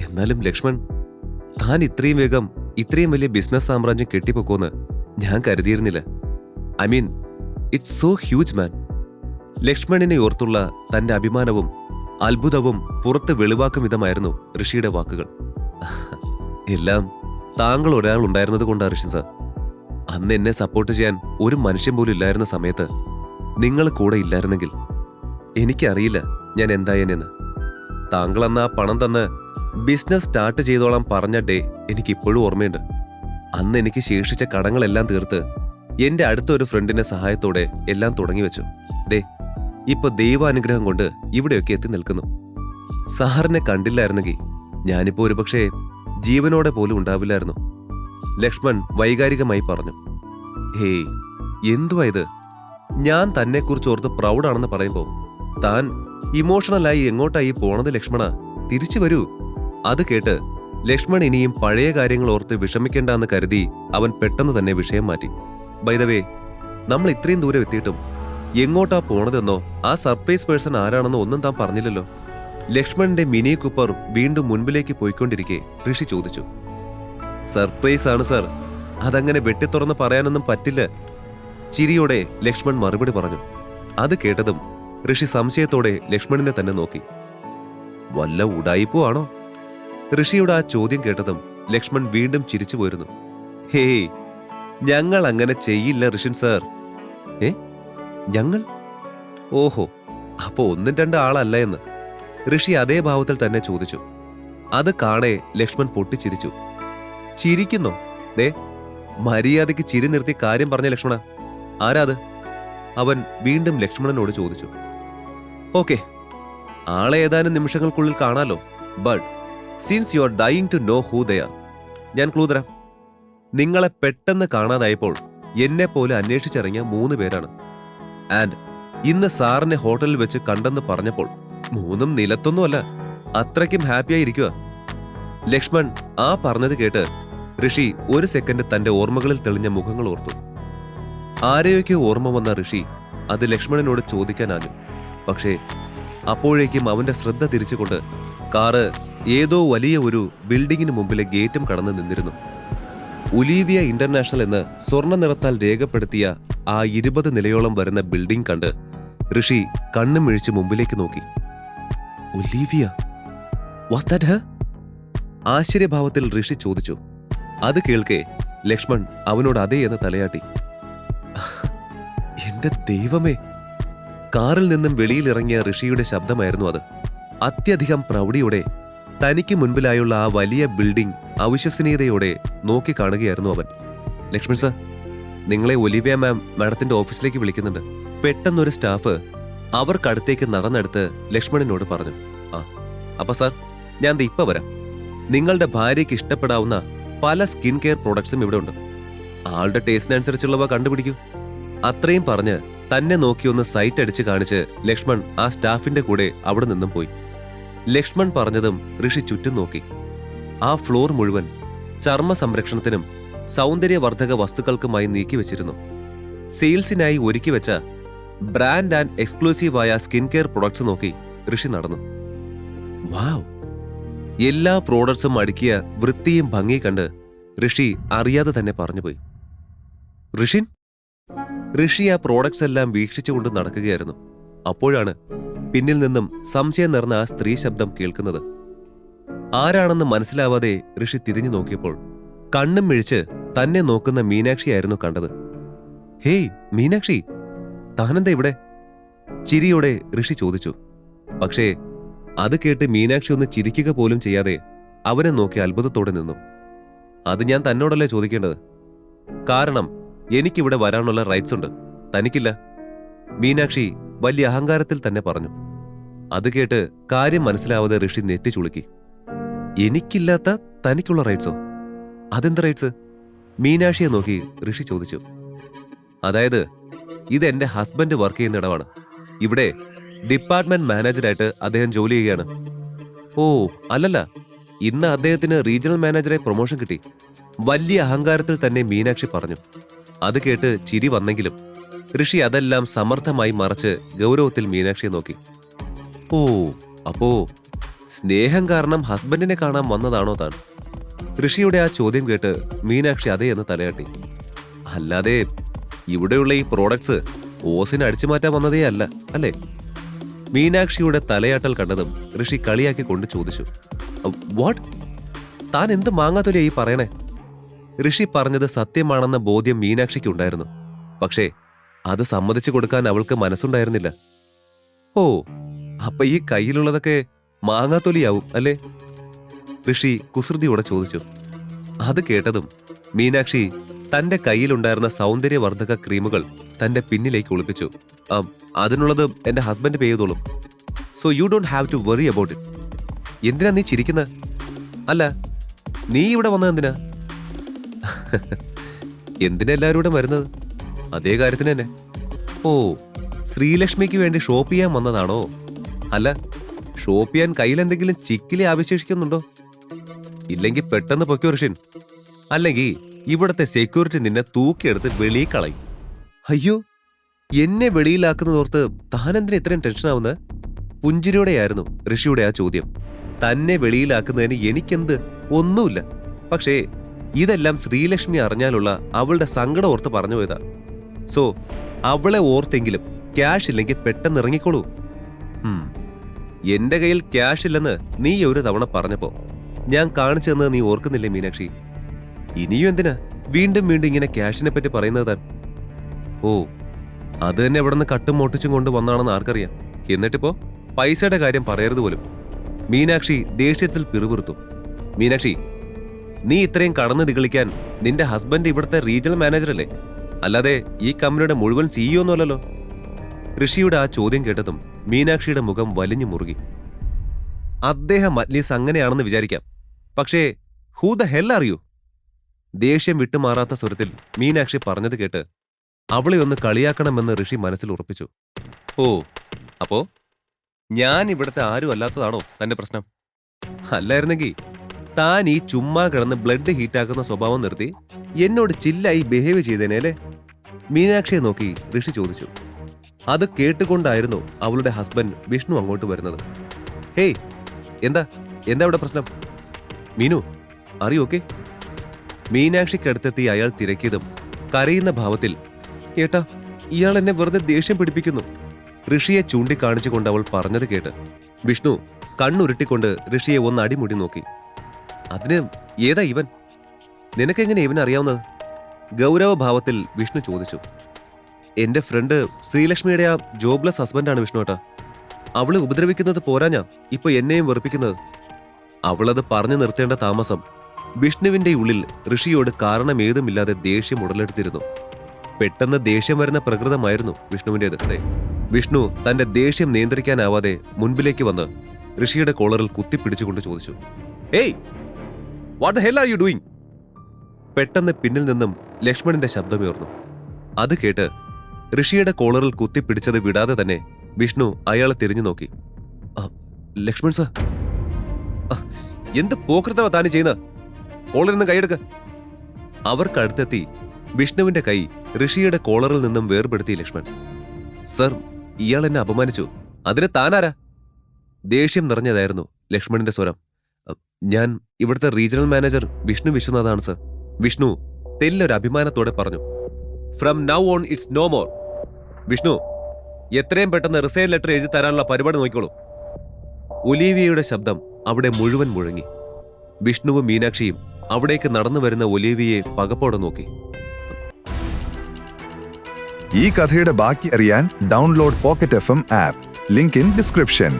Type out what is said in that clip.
എന്നാലും ലക്ഷ്മൺ താൻ ഇത്രയും വേഗം ഇത്രയും വലിയ ബിസിനസ് സാമ്രാജ്യം കെട്ടിപ്പൊക്കുമെന്ന് ഞാൻ കരുതിയിരുന്നില്ല. I mean it's so huge man ലക്ഷ്മണിനെ ഓർത്തുള്ള തന്റെ അഭിമാനവും അത്ഭുതവും പുറത്ത് വെളിവാക്കും വിധമായിരുന്നു ഋഷിയുടെ വാക്കുകൾ. എല്ലാം താങ്കൾ ഒരാൾ ഉണ്ടായിരുന്നത് കൊണ്ടാണ് ഋഷി സാർ അന്ന് എന്നെ സപ്പോർട്ട് ചെയ്യാൻ ഒരു മനുഷ്യൻ പോലും ഇല്ലായിരുന്ന സമയത്ത് നിങ്ങൾ കൂടെ ഇല്ലായിരുന്നെങ്കിൽ എനിക്കറിയില്ല ഞാൻ എന്തായെന്ന് താങ്കൾ അന്ന് ആ പണം തന്ന് ബിസിനസ് സ്റ്റാർട്ട് ചെയ്തോളാം പറഞ്ഞ ഡേ എനിക്കിപ്പോഴും ഓർമ്മയുണ്ട്. അന്ന് എനിക്ക് ശേഷിച്ച കടങ്ങളെല്ലാം തീർത്ത് എന്റെ അടുത്തൊരു ഫ്രണ്ടിന്റെ സഹായത്തോടെ എല്ലാം തുടങ്ങി വെച്ചു. ദേ ഇപ്പൊ ദൈവാനുഗ്രഹം കൊണ്ട് ഇവിടെയൊക്കെ എത്തി നിൽക്കുന്നു. സാറിനെ കണ്ടില്ലായിരുന്നെങ്കിൽ ഞാനിപ്പോ ഒരുപക്ഷെ ജീവനോടെ പോലും ഉണ്ടാവില്ലായിരുന്നു. ലക്ഷ്മൺ വൈകാരികമായി പറഞ്ഞു ഹേയ് എന്തുവാ ഇത്? ഞാൻ തന്നെക്കുറിച്ച് ഓർത്ത് പ്രൗഡാണെന്ന് പറയുമ്പോ താൻ ഇമോഷണലായി എങ്ങോട്ടായി പോണത് ലക്ഷ്മണ? തിരിച്ചു വരൂ. അത് കേട്ട് ലക്ഷ്മൺ ഇനിയും പഴയ കാര്യങ്ങൾ ഓർത്ത് വിഷമിക്കേണ്ടെന്ന് കരുതി അവൻ പെട്ടെന്ന് തന്നെ വിഷയം മാറ്റി. ബൈദവേ നമ്മൾ ഇത്രയും ദൂരം എത്തിയിട്ടും എങ്ങോട്ടാ പോണതെന്നോ ആ സർപ്രൈസ് പേഴ്സൺ ആരാണെന്നോ ഒന്നും താൻ പറഞ്ഞില്ലല്ലോ. ലക്ഷ്മണന്റെ മിനി കുപ്പർ വീണ്ടും മുൻപിലേക്ക് പോയിക്കൊണ്ടിരിക്കെ ഋഷി ചോദിച്ചു. സർപ്രൈസ് ആണ് സർ അതങ്ങനെ വെട്ടിത്തുറന്ന് പറയാനൊന്നും പറ്റില്ല. ചിരിയോടെ ലക്ഷ്മൺ മറുപടി പറഞ്ഞു. അത് കേട്ടതും ഋഷി സംശയത്തോടെ ലക്ഷ്മണിനെ തന്നെ നോക്കി. വല്ല ഉടായിപ്പോ ആണോ? ഋഷിയുടെ ആ ചോദ്യം കേട്ടതും ലക്ഷ്മൺ വീണ്ടും ചിരിച്ചു പോയിരുന്നു. ഹേയ് ഞങ്ങൾ അങ്ങനെ ചെയ്യില്ല ഋഷിൻ സർ. ഏ ഞങ്ങൾ? ഓഹോ അപ്പോ ഒന്നും രണ്ട് ആളല്ല എന്ന്. ഋഷി അതേ ഭാവത്തിൽ തന്നെ ചോദിച്ചു. അത് കാണേ ലക്ഷ്മൺ പൊട്ടിച്ചിരിച്ചു. ചിരിക്കുന്നോ? ദേ മര്യാദയ്ക്ക് ചിരി നിർത്തി കാര്യം പറഞ്ഞ ലക്ഷ്മണ. ആരാത് അവൻ വീണ്ടും ലക്ഷ്മണനോട് ചോദിച്ചു. ഓക്കെ ആളെ ഏതാനും നിമിഷങ്ങൾക്കുള്ളിൽ കാണാലോ but since you are dying to know who Daya ഞാൻ ക്ലൂ തരാം. നിങ്ങളെ പെട്ടെന്ന് കാണാതായപ്പോൾ എന്നെ പോലെ അന്വേഷിച്ചിറങ്ങിയ മൂന്ന് പേരാണ്. ആൻഡ് ഇന്ന് സാറിനെ ഹോട്ടലിൽ വെച്ച് കണ്ടെന്ന് പറഞ്ഞപ്പോൾ മൂന്നും നിലത്തൊന്നുമല്ല അത്രയ്ക്കും ഹാപ്പിയായിരിക്കുക ലക്ഷ്മൺ ആ പറഞ്ഞത് കേട്ട് ഋഷി ഒരു സെക്കൻഡ് തന്റെ ഓർമ്മകളിൽ തെളിഞ്ഞ മുഖങ്ങൾ ഓർത്തു. ആരെയൊക്കെ ഓർമ്മ വന്ന ഋഷി അത് ലക്ഷ്മണനോട് ചോദിക്കാനാകും പക്ഷേ അപ്പോഴേക്കും അവന്റെ ശ്രദ്ധ തിരിച്ചുകൊണ്ട് കാറ് ഏതോ വലിയ ഒരു ബിൽഡിങ്ങിന് മുമ്പിലെ ഗേറ്റും കടന്നു നിന്നിരുന്നു. ഒലീവിയ ഇന്റർനാഷണൽ എന്ന് സ്വർണ നിറത്താൽ രേഖപ്പെടുത്തിയ ആ ഇരുപത് നിലയോളം വരുന്ന ബിൽഡിംഗ് കണ്ട് ഋഷി കണ്ണും മിഴിച്ച് മുമ്പിലേക്ക് നോക്കി. ഒലീവിയ? വാസ് ആശ്ചര്യഭാവത്തിൽ ഋഷി ചോദിച്ചു. അത് കേൾക്കെ ലക്ഷ്മൺ അവനോട് അതേ എന്ന് തലയാട്ടി. എന്റെ ദൈവമേ! കാറിൽ നിന്നും വെളിയിലിറങ്ങിയ ഋഷിയുടെ ശബ്ദമായിരുന്നു അത്. അത്യധികം പ്രൗഢിയോടെ തനിക്ക് മുൻപിലായുള്ള ആ വലിയ ബിൽഡിംഗ് അവിശ്വസനീയതയോടെ നോക്കിക്കാണുകയായിരുന്നു അവൻ. ലക്ഷ്മൺ സർ നിങ്ങളെ ഒലിവിയ മാം മാഡത്തിന്റെ ഓഫീസിലേക്ക് വിളിക്കുന്നുണ്ട്. പെട്ടെന്നൊരു സ്റ്റാഫ് അവർക്കടുത്തേക്ക് നടന്നെടുത്ത് ലക്ഷ്മണനോട് പറഞ്ഞു. ആ അപ്പൊ സാർ ഞാൻ ഇപ്പൊ വരാം. നിങ്ങളുടെ ഭാര്യയ്ക്ക് ഇഷ്ടപ്പെടാവുന്ന പല സ്കിൻ കെയർ പ്രോഡക്ട്സും ഇവിടെ ഉണ്ട്. ആളുടെ ടേസ്റ്റിനനുസരിച്ചുള്ളവ കണ്ടുപിടിക്കൂ. അത്രയും പറഞ്ഞ് തന്നെ നോക്കിയൊന്ന് സൈറ്റ് അടിച്ച് കാണിച്ച് ലക്ഷ്മൺ ആ സ്റ്റാഫിന്റെ കൂടെ അവിടെ നിന്നും പോയി. ലക്ഷ്മൺ പറഞ്ഞതും ഋഷി ചുറ്റും നോക്കി. ആ ഫ്ലോർ മുഴുവൻ ചർമ്മ സംരക്ഷണത്തിനും സൗന്ദര്യവർദ്ധക വസ്തുക്കൾക്കുമായി നീക്കിവെച്ചിരുന്നു സെയിൽസിനായി ഒരുക്കി വെച്ച ബ്രാൻഡ് ആൻഡ് എക്സ്ക്ലൂസീവായ സ്കിൻ കെയർ പ്രൊഡക്ട്സ് നോക്കി ഋഷി നടന്നു. വാവ്! എല്ലാ പ്രോഡക്ട്സും അടുക്കിയ വൃത്തിയും ഭംഗി കണ്ട് ഋഷി അറിയാതെ തന്നെ പറഞ്ഞുപോയി. ഋഷിൻ? ഋഷി ആ പ്രോഡക്ട്സ് എല്ലാം വീക്ഷിച്ചുകൊണ്ട് നടക്കുകയായിരുന്നു. അപ്പോഴാണ് പിന്നിൽ നിന്നും സംശയം നിറഞ്ഞ ആ സ്ത്രീ ശബ്ദം കേൾക്കുന്നത്. ആരാണെന്ന് മനസ്സിലാവാതെ ഋഷി തിരിഞ്ഞു നോക്കിയപ്പോൾ കണ്ണും മിഴിച്ച് തന്നെ നോക്കുന്ന മീനാക്ഷിയായിരുന്നു കണ്ടത്. ഹേയ് മീനാക്ഷി താനെന്താ ഇവിടെ? ചിരിയോടെ ഋഷി ചോദിച്ചു. പക്ഷേ അത് കേട്ട് മീനാക്ഷി ഒന്ന് ചിരിക്കുക പോലും ചെയ്യാതെ അവനെ നോക്കി അത്ഭുതത്തോടെ നിന്നു. അത് ഞാൻ തന്നോടല്ലേ ചോദിക്കേണ്ടത്? കാരണം എനിക്കിവിടെ വരാനുള്ള റൈറ്റ്സ് ഉണ്ട്. തനിക്കില്ല. മീനാക്ഷി വലിയ അഹങ്കാരത്തിൽ തന്നെ പറഞ്ഞു. അത് കേട്ട് കാര്യം മനസ്സിലാവാതെ ഋഷി നെറ്റി ചുളുക്കി. എനിക്കില്ലാത്ത തനിക്കുള്ള റൈറ്റ്സോ അതെന്ത് റൈറ്റ്സ് മീനാക്ഷിയെ നോക്കി ഋഷി ചോദിച്ചു. അതായത് ഇത് എന്റെ ഹസ്ബൻഡ് വർക്ക് ചെയ്യുന്ന ഇടമാണ് ഇവിടെ ഡിപ്പാർട്ട്മെന്റ് മാനേജറായിട്ട് അദ്ദേഹം ജോലി ചെയ്യുകയാണ്. ഓ അല്ലല്ല. ഇന്ന് അദ്ദേഹത്തിന് റീജിയണൽ മാനേജറെ പ്രൊമോഷൻ കിട്ടി. വലിയ അഹങ്കാരത്തിൽ തന്നെ മീനാക്ഷി പറഞ്ഞു. അത് കേട്ട് ചിരി വന്നെങ്കിലും ഋഷി അതെല്ലാം സമർത്ഥമായി മറച്ച് ഗൗരവത്തിൽ മീനാക്ഷിയെ നോക്കി. ഓ അപ്പോ സ്നേഹം കാരണം ഹസ്ബൻഡിനെ കാണാൻ വന്നതാണോ താൻ? ഋഷിയുടെ ആ ചോദ്യം കേട്ട് മീനാക്ഷി അതേ എന്ന് തലയാട്ടി. അല്ലാതെ ഇവിടെയുള്ള ഈ പ്രോഡക്ട്സ് ഓസിന് അടിച്ചു മാറ്റാൻ വന്നതേ അല്ല അല്ലേ? മീനാക്ഷിയുടെ തലയാട്ടൽ കണ്ടതും ഋഷി കളിയാക്കി കൊണ്ട് ചോദിച്ചു. വാട്ട് താൻ എന്ത് മാങ്ങാത്തൊലിയ ഈ പറയണേ? ഋഷി പറഞ്ഞത് സത്യമാണെന്ന ബോധ്യം മീനാക്ഷിക്ക് ഉണ്ടായിരുന്നു പക്ഷേ അത് സമ്മതിച്ചു കൊടുക്കാൻ അവൾക്ക് മനസ്സുണ്ടായിരുന്നില്ല. ഓ അപ്പൊ ഈ കയ്യിലുള്ളതൊക്കെ മാങ്ങാത്തൊലിയാവും അല്ലേ? ഋഷി കുസൃതിയോടെ ചോദിച്ചു. അത് കേട്ടതും മീനാക്ഷി തന്റെ കയ്യിലുണ്ടായിരുന്ന സൗന്ദര്യവർദ്ധക ക്രീമുകൾ തന്റെ പിന്നിലേക്ക് ഒളിപ്പിച്ചു. അതിനുള്ളത് എന്റെ ഹസ്ബൻഡ് പേ ചെയ്തോളും. So you don't have to worry about it എന്തിനാ നീ ചിരിക്കുന്ന? അല്ല നീ ഇവിടെ വന്നത് എന്തിനാ? എന്തിനാ എല്ലാവരും ഇവിടെ വരുന്നത്? അതേ കാര്യത്തിന് തന്നെ. ഓ ശ്രീലക്ഷ്മിക്ക് വേണ്ടി ഷോപ്പ് ചെയ്യാൻ വന്നതാണോ? അല്ല ഷോപ്പ് ചെയ്യാൻ കയ്യിൽ എന്തെങ്കിലും ചിക്കിലി അവശേഷിക്കുന്നുണ്ടോ? ഇല്ലെങ്കിൽ പെട്ടെന്ന് പൊക്കോ ഋഷിൻ. അല്ലെങ്കിൽ ഇവിടത്തെ സെക്യൂരിറ്റി നിന്നെ തൂക്കിയെടുത്ത് വെളിയിൽ കളയും. അയ്യോ എന്നെ വെളിയിലാക്കുന്നതോർത്ത് താനെന്തിനാ ഇത്രയും ടെൻഷൻ ആവുന്നത് പുഞ്ചിരിയോടെയായിരുന്നു ഋഷിയുടെ ആ ചോദ്യം. തന്നെ വെളിയിലാക്കുന്നതിന് എനിക്കെന്ത്? ഒന്നുമില്ല. പക്ഷേ ഇതെല്ലാം ശ്രീലക്ഷ്മി അറിഞ്ഞാലുള്ള അവളുടെ സങ്കടം ഓർത്ത് പറഞ്ഞു പോയതാ. സോ അവളെ ഓർത്തെങ്കിലും ക്യാഷ് ഇല്ലെങ്കിൽ പെട്ടെന്ന് ഇറങ്ങിക്കോളൂ. എന്റെ കയ്യിൽ ക്യാഷ് ഇല്ലെന്ന് നീ ഒരു തവണ പറഞ്ഞപ്പോ ഞാൻ കാണിച്ചു തന്നത് നീ ഓർക്കുന്നില്ലേ മീനാക്ഷി? ഇനിയും എന്തിനാ വീണ്ടും വീണ്ടും ഇങ്ങനെ ക്യാഷിനെ പറ്റി പറയുന്നത് ഓ അത് തന്നെ ഇവിടെ നിന്ന് കട്ടും മോട്ടിച്ചും കൊണ്ട് വന്നാണെന്ന് ആർക്കറിയാം. എന്നിട്ടിപ്പോ പൈസയുടെ കാര്യം പറയരുത് പോലും. മീനാക്ഷി ദേഷ്യത്തിൽ പിറുപിറുത്തു. മീനാക്ഷി നീ ഇത്രയും കടന്നു നികളിക്കാൻ നിന്റെ ഹസ്ബൻഡ് ഇവിടുത്തെ റീജിയണൽ മാനേജർ അല്ലേ? അല്ലാതെ ഈ കമ്പനിയുടെ മുഴുവൻ സിഇഒ ഋഷിയുടെ ആ ചോദ്യം കേട്ടതും മീനാക്ഷിയുടെ മുഖം വലിഞ്ഞു മുറുകി. അദ്ദേഹം അറ്റ്ലീസ്റ്റ് അങ്ങനെയാണെന്ന് വിചാരിക്കാം. പക്ഷേ ഹൂ ദ ഹെൽ അറിയൂ ദേഷ്യം വിട്ടുമാറാത്ത സ്വരത്തിൽ മീനാക്ഷി പറഞ്ഞത് കേട്ട് അവളെ ഒന്ന് കളിയാക്കണമെന്ന് ഋഷി മനസ്സിൽ ഉറപ്പിച്ചു. ഓ അപ്പോ? ഞാൻ ഇവിടുത്തെ ആരും അല്ലാത്തതാണോ തന്റെ പ്രശ്നം? അല്ലായിരുന്നെങ്കിൽ താൻ ഈ ചുമ്മാ കിടന്ന് ബ്ലഡ് ഹീറ്റാക്കുന്ന സ്വഭാവം നിർത്തി എന്നോട് ചില്ലായി ബിഹേവ് ചെയ്തേനേലെ മീനാക്ഷിയെ നോക്കി ഋഷി ചോദിച്ചു. അത് കേട്ടുകൊണ്ടായിരുന്നു അവളുടെ ഹസ്ബൻഡ് വിഷ്ണു അങ്ങോട്ട് വരുന്നത്. ഹേയ് എന്താ എന്താ ഇവിടെ പ്രശ്നം? മീനു അറിയോ ഓക്കെ മീനാക്ഷിക്കടുത്തെത്തി അയാൾ തിരക്കിയതും കരയുന്ന ഭാവത്തിൽ ഏട്ടാ ഇയാൾ എന്നെ വെറുതെ ദേഷ്യം പിടിപ്പിക്കുന്നു. ഋഷിയെ ചൂണ്ടിക്കാണിച്ചുകൊണ്ട് അവൾ പറഞ്ഞത് കേട്ട് വിഷ്ണു കണ്ണുരുട്ടിക്കൊണ്ട് ഋഷിയെ ഒന്ന് അടിമുടി നോക്കി. അതിന് ഏതാ ഇവൻ? നിനക്കെങ്ങനെ ഇവൻ അറിയാവുന്നത് ഗൗരവഭാവത്തിൽ വിഷ്ണു ചോദിച്ചു. എന്റെ ഫ്രണ്ട് ശ്രീലക്ഷ്മിയുടെ ആ ജോബ്ലെസ് ഹസ്ബൻഡാണ് വിഷ്ണു ഏട്ടാ. അവൾ ഉപദ്രവിക്കുന്നത് പോരാഞ്ഞാ ഇപ്പൊ എന്നെയും വെറുപ്പിക്കുന്നത്. അവളത് പറഞ്ഞു നിർത്തേണ്ട താമസം വിഷ്ണുവിന്റെ ഉള്ളിൽ ഋഷിയോട് കാരണം കാരണമേതുമില്ലാതെ ദേഷ്യം ഉടലെടുത്തിരുന്നു. പെട്ടെന്ന് ദേഷ്യം വരുന്ന പ്രകൃതമായിരുന്നു വിഷ്ണുവിന്റേത് അതെ വിഷ്ണു തന്റെ ദേഷ്യം നിയന്ത്രിക്കാനാവാതെ മുൻപിലേക്ക് വന്ന് ഋഷിയുടെ കോളറിൽ കുത്തിപ്പിടിച്ചുകൊണ്ട് ചോദിച്ചു hey what hell are you doing പെട്ടെന്ന് പിന്നിൽ നിന്നും ലക്ഷ്മണന്റെ ശബ്ദമുയർന്നു. അത് കേട്ട് ഋഷിയുടെ കോളറിൽ കുത്തിപ്പിടിച്ചത് വിടാതെ തന്നെ വിഷ്ണു അയാളെ തിരിഞ്ഞു നോക്കി. "ആ, ലക്ഷ്മൺ സർ. എന്ത് പോകൃതവാ താനും ചെയ്യുന്ന? കോളറിൽ നിന്ന് കൈയെടുക്ക. അവർക്കടുത്തെത്തി വിഷ്ണുവിന്റെ കൈ ഋഷിയുടെ കോളറിൽ നിന്നും വേർപെടുത്തി ലക്ഷ്മൺ. സർ ഇയാൾ എന്നെ അപമാനിച്ചു. അതിന് താനാരാ? ദേഷ്യം നിറഞ്ഞതായിരുന്നു ലക്ഷ്മണിന്റെ സ്വരം. ഞാൻ ഇവിടുത്തെ റീജിയണൽ മാനേജർ വിഷ്ണു വിശ്വനാഥാണ് സർ. വിഷ്ണു തെല്ലൊരു അഭിമാനത്തോടെ പറഞ്ഞു. From now on it's no more Vishnu എത്രയും പെട്ടെന്ന് റിസൈൻ ലെറ്റർ എഴുതി തരാനുള്ള പരിപാടി നോക്കിക്കോളൂ. ഒലീവിയയുടെ ശബ്ദം അവിടെ മുഴുവൻ മുഴങ്ങി. വിഷ്ണുവും മീനാക്ഷിയും അവിടേക്ക് നടന്നു വരുന്ന ഒലീവിയെ പകപ്പോടെ നോക്കി. ഈ കഥയുടെ ബാക്കി അറിയാൻ download pocket F M app link in description